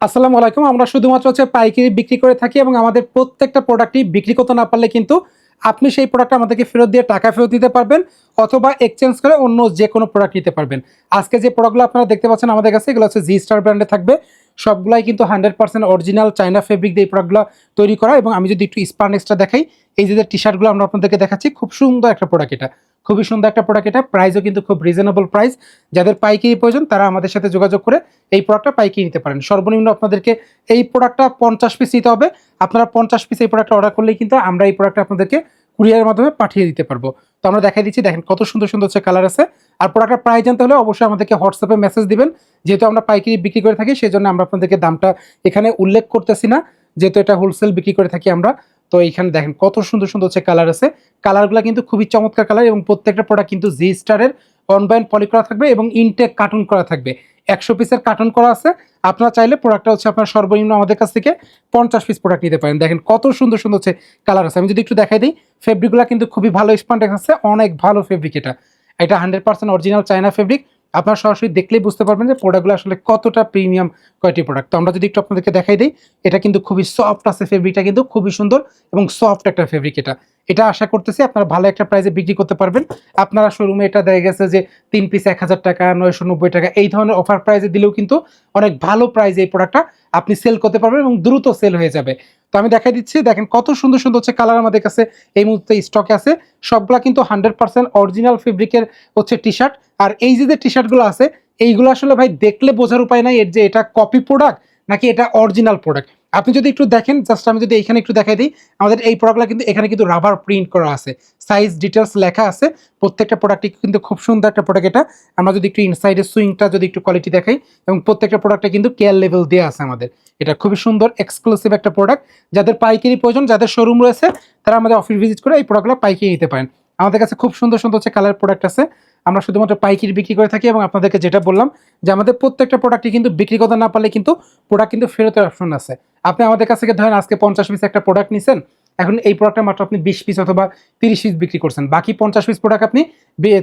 আসসালামু আলাইকুম। আমরা শুধুমাত্র হচ্ছে পাইকারি বিক্রি করে থাকি এবং আমাদের প্রত্যেকটা প্রোডাক্টই বিক্রি করতে না পারলে কিন্তু আপনি সেই প্রোডাক্ট আমাদেরকে ফেরত দিয়ে টাকা ফেরত দিতে পারবেন অথবা এক্সচেঞ্জ করে অন্য যে কোনো প্রোডাক্ট নিতে পারবেন। আজকে যে প্রোডাক্টগুলো আপনারা দেখতে পাচ্ছেন আমাদের কাছে, এগুলো হচ্ছে জি স্টার ব্র্যান্ডে থাকবে। সবগুলাই কিন্তু hundred percent original China fabric দিয়ে এই প্রোডাক্টগুলো তৈরি করা এবং আমি যদি একটু স্পান এক্সট্রা দেখাই, এই যে টি শার্টগুলো আমরা আপনাদেরকে দেখাচ্ছি, খুব সুন্দর একটা প্রোডাক্ট এটা। খুবই সুন্দর একটা প্রোডাক্ট এটা। প্রাইসও কিন্তু খুব রিজনেবল প্রাইস যাদের পাইকারি প্রয়োজন, তারা আমাদের সাথে যোগাযোগ করে এই প্রোডাক্টটা পাইকারি নিতে পারেন। সর্বনিম্ন আপনাদেরকে এই প্রোডাক্টটা পঞ্চাশ পিস নিতে হবে। আপনারা পঞ্চাশ পিস এই প্রোডাক্টটা অর্ডার করলেই কিন্তু আমরা এই প্রোডাক্টটা আপনাদেরকে কুরিয়ারের মাধ্যমে পাঠিয়ে দিতে পারব। তো আমরা দেখাই দিচ্ছি, দেখেন কত সুন্দর সুন্দর হচ্ছে কালার আছে। আর প্রোডাক্টের প্রাইস জানতে হলে অবশ্যই আমাদেরকে হোয়াটসঅ্যাপে মেসেজ দিবেন। যেহেতু আমরা পাইকারি বিক্রি করে থাকি সেই জন্য আমরা আপনাদেরকে দামটা এখানে উল্লেখ করতেছি না। যেহেতু এটা হোলসেল বিক্রি করে থাকি আমরা। তো এইখানে দেখেন কত সুন্দর সুন্দর হচ্ছে কালার আছে। কালারগুলো কিন্তু খুবই চমৎকার কালার এবং প্রত্যেকটা প্রোডাক্ট কিন্তু জি স্টারের অনবাইন পলি করা থাকবে এবং ইনটেক কার্টুন করা থাকবে। একশো পিসের কার্টুন করা আছে। আপনারা চাইলে প্রোডাক্টটা হচ্ছে আপনার সর্বনিম্ন আমাদের কাছ থেকে পঞ্চাশ পিস প্রোডাক্ট নিতে পারেন। দেখেন কত সুন্দর সুন্দর হচ্ছে কালার আছে। আমি যদি একটু দেখাই দিই ফেব্রিকগুলো কিন্তু খুবই ভালো স্পন্ডেক্স আছে। অনেক ভালো ফেব্রিক এটা। এটা hundred percent original China fabric আপনারা সরাসরি দেখলেই বুঝতে পারবেন যে প্রোডাক্টগুলো আসলে কতটা প্রিমিয়াম কয়টি প্রোডাক্ট তো আমরা যদি একটু আপনাদেরকে দেখাই দিই, এটা কিন্তু খুবই সফট আছে ফেব্রিকটা কিন্তু খুবই সুন্দর এবং সফট একটা ফেব্রিক এটা। এটা আশা করতেছি আপনারা ভালো একটা প্রাইসে বিক্রি করতে পারবেন। আপনারা শোরুমে এটা দেখা গেছে যে তিন পিস এক হাজার টাকা, নয়শো নব্বই টাকা, এই ধরনের অফার প্রাইসে দিলেও কিন্তু অনেক ভালো প্রাইসে এই প্রোডাক্টটা আপনি সেল করতে পারবেন এবং দ্রুত সেল হয়ে যাবে। তো আমি দেখাই দিচ্ছি, দেখেন কত সুন্দর সুন্দর হচ্ছে কালার আমাদের কাছে এই মুহূর্তে স্টকে আছে। সবগুলা কিন্তু হান্ড্রেড পার্সেন্ট অরিজিনাল ফেব্রিকের হচ্ছে টি শার্ট আর এই যে যে টি শার্টগুলো আছে, এইগুলো আসলে ভাই দেখলে বোঝার উপায় নাই এর যে এটা কপি প্রোডাক্ট নাকি এটা অরিজিনাল প্রোডাক্ট আপনি যদি একটু দেখেন জাস্ট আমি যদি এখানে একটু দেখাই দিই, আমাদের এই প্রোডাক্টগুলো কিন্তু এখানে কিন্তু রাবার প্রিন্ট করা আছে। সাইজ ডিটেলস লেখা আছে। প্রত্যেকটা প্রোডাক্টই কিন্তু খুব সুন্দর একটা প্রোডাক্ট এটা। আমরা যদি একটু ইনসাইডের সুইংটা যদি একটু কোয়ালিটি দেখাই, এবং প্রত্যেকটা প্রোডাক্টে কিন্তু কেয়ার লেভেল দেওয়া আছে আমাদের। এটা খুবই সুন্দর এক্সক্লুসিভ একটা প্রোডাক্ট যাদের পাইকারি প্রয়োজন, যাদের শোরুম রয়েছে, তারা আমাদের অফিস ভিজিট করে এই প্রোডাক্টগুলো পাইকারি নিতে পারেন। আমাদের কাছে খুব সুন্দর সুন্দর হচ্ছে কালার প্রোডাক্ট আছে। আমরা শুধুমাত্র পাইকারি বিক্রি করে থাকি এবং আপনাদেরকে যেটা বললাম যে আমাদের প্রত্যেকটা প্রোডাক্টই কিন্তু বিক্রি করতে না পারলে কিন্তু প্রোডাক্ট কিন্তু ফেরতের অপশন আছে। আপনি আমাদের কাছ থেকে ধরেন আজকে পঞ্চাশ পিস একটা প্রোডাক্ট নিছেন, এখন এই প্রোডাক্টটা মাত্র আপনি বিশ পিস অথবা তিরিশ পিস বিক্রি করছেন। বাকি পঞ্চাশ পিস প্রোডাক্ট আপনি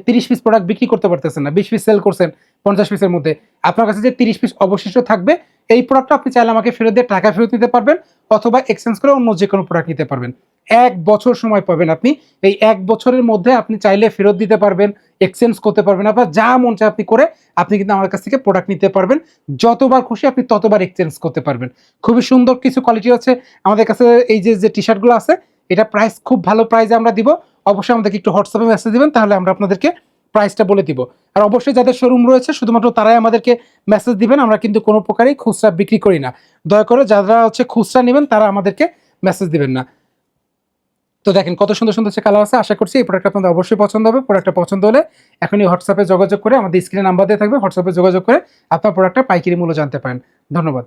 তিরিশ পিস প্রোডাক্ট বিক্রি করতে পারতেছেন না, বিশ পিস সেল করছেন পঞ্চাশ পিসের মধ্যে। আপনার কাছে যে তিরিশ পিস অবশিষ্ট থাকবে, এই প্রোডাক্টটা আপনি চাইলে আমাকে ফেরত দিয়ে টাকা ফেরত নিতে পারবেন অথবা এক্সচেঞ্জ করে অন্য যে কোনো প্রোডাক্ট নিতে পারবেন। এক বছর সময় পাবেন আপনি। এই এক বছরের মধ্যে আপনি চাইলে ফেরত দিতে পারবেন এক্সচেঞ্জ করতে পারবেন, আপনার যা মন চায় আপনি করে আপনি কিন্তু আমার কাছ থেকে প্রোডাক্ট নিতে পারবেন। যতবার খুশি আপনি ততবার এক্সচেঞ্জ করতে পারবেন। খুবই সুন্দর কিছু কোয়ালিটি আছে। আমাদের কাছে এই যে যে টি শার্টগুলো আছে, এটা প্রাইস খুব ভালো প্রাইসে আমরা দিব। অবশ্যই আমাদেরকে একটু হোয়াটসঅ্যাপে মেসেজ দেবেন, তাহলে আমরা আপনাদেরকে প্রাইসটা বলে দিব। আর অবশ্যই যাদের শোরুম রয়েছে, শুধুমাত্র তারাই আমাদেরকে মেসেজ দিবেন, আমরা কিন্তু কোনো প্রকারই খুচরা বিক্রি করি না। দয়া করে যারা হচ্ছে খুচরা নেবেন, তারা আমাদেরকে মেসেজ দিবেন না। তো দেখেন, কত সুন্দর সুন্দর কালার আছে, আশা করছি এই প্রোডাক্ট আপনাদের অবশ্যই পছন্দ হবে। প্রোডাক্টটা পছন্দ হলে এখনই হোয়াটসঅ্যাপে যোগাযোগ করে আমাদের স্ক্রিনে নাম্বার দিয়ে থাকবে। হোয়াটসঅ্যাপে যোগাযোগ করে আপনার প্রোডাক্টটা পাইকারি মূল্য জানতে পারেন। ধন্যবাদ।